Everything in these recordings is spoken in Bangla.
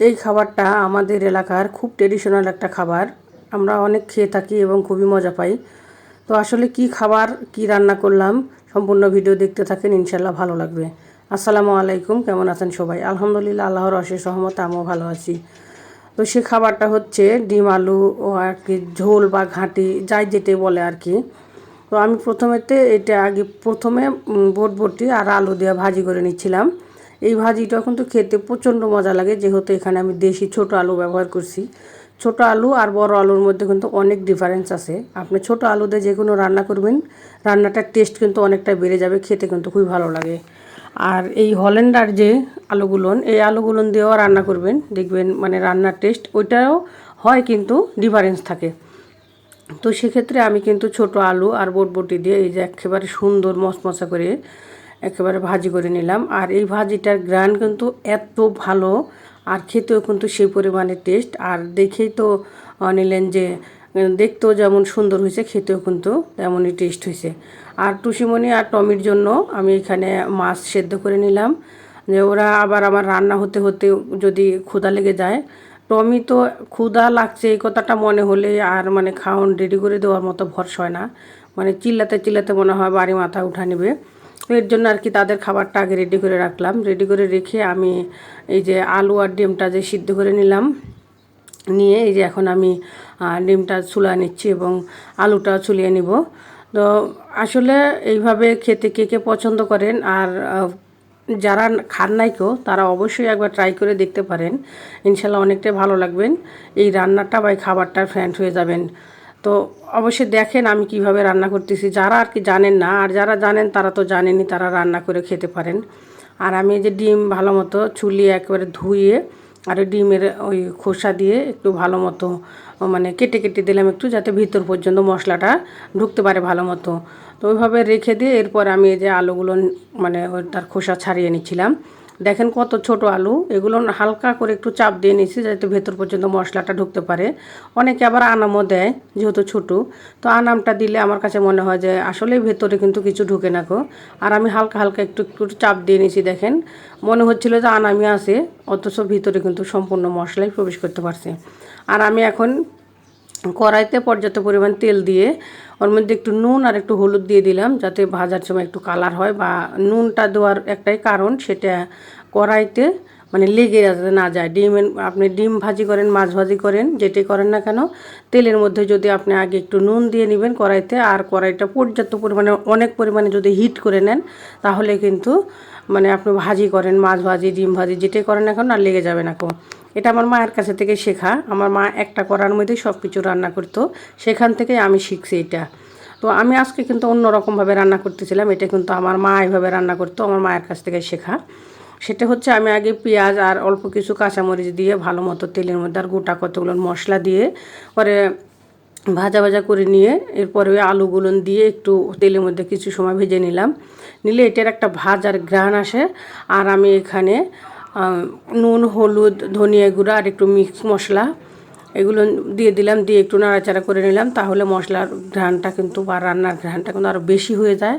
এই খাবারটা আমাদের এলাকার খুব ট্রেডিশনাল একটা খাবার। আমরা অনেক খেয়ে থাকি এবং খুবই মজা পাই। তো আসলে কি খাবার, কি রান্না করলাম, সম্পূর্ণ ভিডিও দেখতে থাকেন ইনশাল্লাহ ভালো লাগবে। আসসালামু আলাইকুম, কেমন আছেন সবাই? আলহামদুলিল্লাহ, আল্লাহর অশেষ সহমত আমিও ভালো আছি। তো সে খাবারটা হচ্ছে ডিম, আলু ও আর কি ঝোল বা ঘাঁটি, যাই যেতে বলে আর কি। তো আমি প্রথমেতে এটা আগে প্রথমে বটবটি আর আলু দিয়ে ভাজি করে নিচ্ছিলাম। এই ভাজিটা কিন্তু খেতে প্রচণ্ড মজা লাগে। যেহেতু এখানে আমি দেশি ছোট আলু ব্যবহার করছি। ছোট আলু আর বড় আলুর মধ্যে কিন্তু অনেক ডিফারেন্স আছে। আপনি ছোট আলু দিয়ে যে কোনো রান্না করবেন রান্নাটার টেস্ট কিন্তু অনেকটা বেড়ে যাবে, খেতে কিন্তু খুবই ভালো লাগে। আর এই হল্যান্ডার যে আলুগুলোন, এই আলুগুলোন দিয়েও রান্না করবেন। দেখবেন মানে রান্নার টেস্ট ওইটাও হয় কিন্তু ডিফারেন্স থাকে। তো সেক্ষেত্রে আমি কিন্তু ছোট আলু আর বটবটি দিয়ে এই যে একেবারে সুন্দর মশমশা করে একেবারে ভাজি করে নিলাম। আর এই ভাজিটার গ্রান কিন্তু এত ভালো, আর খেতেও কিন্তু সেই পরিমাণে টেস্ট আর দেখেই তো নিলেন যে দেখতেও যেমন সুন্দর হয়েছে, খেতেও কিন্তু তেমনই টেস্ট হয়েছে। আর টুসিমণি আর টমির জন্য আমি এখানে মাছ সেদ্ধ করে নিলাম। যে ওরা আবার আমার রান্না হতে হতে যদি ক্ষুধা লেগে যায়, টমি তো ক্ষুধা লাগছে এই কথাটা মনে হলে আর মানে খাওয়ান রেডি করে দেওয়ার মতো ভরসা হয় না। মানে চিল্লাতে চিল্লাতে মনে হয় বাড়ি মাথা উঠা নেবে। এর জন্য আর কি তাদের খাবারটা আগে রেডি করে রাখলাম। রেডি করে রেখে আমি এই যে আলু আর ডিমটা যে সিদ্ধ করে নিলাম, নিয়ে এই যে এখন আমি ডিমটা চুলা নিচ্ছি এবং আলুটা চুলিয়ে নিব। তো আসলে এইভাবে খেতে কে কে পছন্দ করেন আর যারা খান নাই কেউ, তারা অবশ্যই একবার ট্রাই করে দেখতে পারেন। ইনশাল্লাহ অনেকটাই ভালো লাগবেন। এই রান্নাটা বা এই খাবারটার ফ্যান হয়ে যাবেন। তো অবশ্যই দেখেন আমি কীভাবে রান্না করতেছি। যারা আর কি জানেন না, আর যারা জানেন তারা তো জানেনই তারা রান্না করে খেতে পারেন। আর আমি যে ডিম ভালো মতো চুলিয়ে একেবারে ধুয়ে আর ডিমের ওই খোসা দিয়ে একটু ভালো মতো মানে কেটে কেটে দিলাম একটু যাতে ভিতর পর্যন্ত মশলাটা ঢুকতে পারে ভালো মতো। তো ওইভাবে রেখে দিয়ে এরপর আমি এই যে আলুগুলো মানে তার খোসা ছাড়িয়ে নিচ্ছিলাম। দেখেন কত ছোট আলু। এগুলো হালকা করে একটু চাপ দিয়ে নিয়েছি যাতে ভেতর পর্যন্ত মশলাটা ঢুকতে পারে। অনেকে আবার আনামও দেয়, যেহেতু ছোট। তো আনামটা দিলে আমার কাছে মনে হয় যে আসলেই ভেতরে কিন্তু কিছু ঢুকে না গো। আর আমি হালকা হালকা একটু একটু চাপ দিয়ে নিয়েছি দেখেন। মনে হচ্ছিল যে আনামি আছে, অথচ ভিতরে কিন্তু সম্পূর্ণ মশলাই প্রবেশ করতে পারছে। আর আমি এখন কড়াইতে পর্যাপ্ত পরিমাণ তেল দিয়ে ওর মধ্যে একটু নুন আর একটু হলুদ দিয়ে দিলাম, যাতে ভাজার সময় একটু কালার হয় বা নুনটা দেওয়ার একটাই কারণ, সেটা কড়াইতে মানে লেগে যাতে না যায়। ডিমের আপনি ডিম ভাজি করেন, মাছ ভাজি করেন, যেটি করেন না কেন, তেলের মধ্যে যদি আপনি আগে একটু নুন দিয়ে নেবেন কড়াইতে, আর কড়াইটা পর্যাপ্ত পরিমাণে, অনেক পরিমাণে যদি হিট করে নেন, তাহলে কিন্তু মানে আপনি ভাজি করেন, মাছ ভাজি, ডিম ভাজি যেটাই করেন না কেন, আর লেগে যাবে না কো। এটা আমার মায়ের কাছে থেকে শেখা। আমার মা একটা করার মধ্যেই সব কিছু রান্না করতো। সেখান থেকেই আমি শিখছি এটা। তো আমি আজকে কিন্তু অন্যরকমভাবে রান্না করতেছিলাম। এটা কিন্তু আমার মা এইভাবে রান্না করতো, আমার মায়ের কাছ থেকে শেখা। সেটা হচ্ছে আমি আগে পেঁয়াজ আর অল্প কিছু কাঁচামরিচ দিয়ে ভালো মতো তেলের মধ্যে আর গোটা কতগুলো মশলা দিয়ে পরে ভাজা ভাজা করে নিয়ে এরপরে ওই আলুগুলো দিয়ে একটু তেলের মধ্যে কিছু সময় ভেজে নিলাম। নিলে এটার একটা ভাজার ঘ্রাণ আসে। আর আমি এখানে নুন, হলুদ, ধনিয়া গুঁড়া আর একটু মিক্স মশলা এগুলো দিয়ে দিলাম, দিয়ে একটু নাড়াচাড়া করে নিলাম, তাহলে মশলার ঘ্রাণটা কিন্তু বা রান্নার ঘ্রাণটা কিন্তু আরও বেশি হয়ে যায়।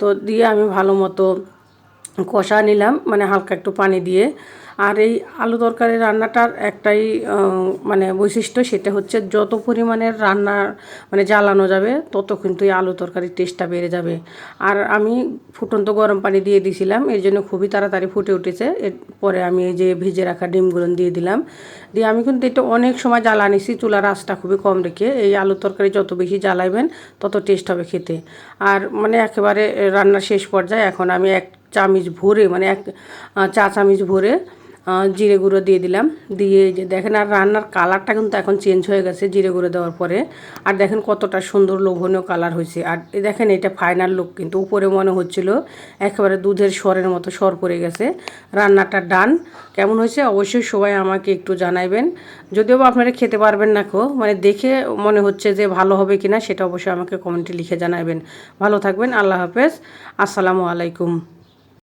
তো দিয়ে আমি ভালো মতো কষা নিলাম মানে হালকা একটু পানি দিয়ে। আর এই আলু তরকারি রান্নাটার একটাই মানে বৈশিষ্ট্য সেটা হচ্ছে যত পরিমাণের রান্না মানে জ্বালানো যাবে, তত কিন্তু এই আলু তরকারির টেস্টটা বেড়ে যাবে। আর আমি ফুটন্ত গরম পানি দিয়ে দিয়েছিলাম এর জন্য খুবই তাড়াতাড়ি ফুটে উঠেছে। এরপরে আমি এই যে ভেজে রাখা ডিমগুলো দিয়ে দিলাম। দিয়ে আমি কিন্তু এটা অনেক সময় জ্বালা নিছি, চুলার আঁচটা খুবই কম রেখে। এই আলু তরকারি যত বেশি জ্বালাইবেন, তত টেস্ট হবে খেতে। আর মানে একেবারে রান্নার শেষ পর্যায়ে এখন আমি এক চামচ ভরে মানে এক চা চামচ ভরে জিরে গুঁড়ো দিয়ে দিলাম। দিয়ে যে দেখেন, আর রান্নার কালারটা কিন্তু এখন চেঞ্জ হয়ে গেছে জিরে গুঁড়ো দেওয়ার পরে। আর দেখেন কতটা সুন্দর লোভনীয় কালার হয়েছে। আর দেখেন, এটা ফাইনাল লুক কিন্তু উপরে মনে হচ্ছিল একেবারে দুধের স্বরের মতো স্বর পড়ে গেছে। রান্নাটা ডান কেমন হয়েছে? অবশ্যই সবাই আমাকে একটু জানাইবেন। যদিও বা আপনারা খেতে পারবেন না কো মানে দেখে মনে হচ্ছে যে ভালো হবে কিনা, সেটা অবশ্যই আমাকে কমেন্টে লিখে জানাবেন ভালো থাকবেন, আল্লাহ হাফেজ। আসসালামু আলাইকুম।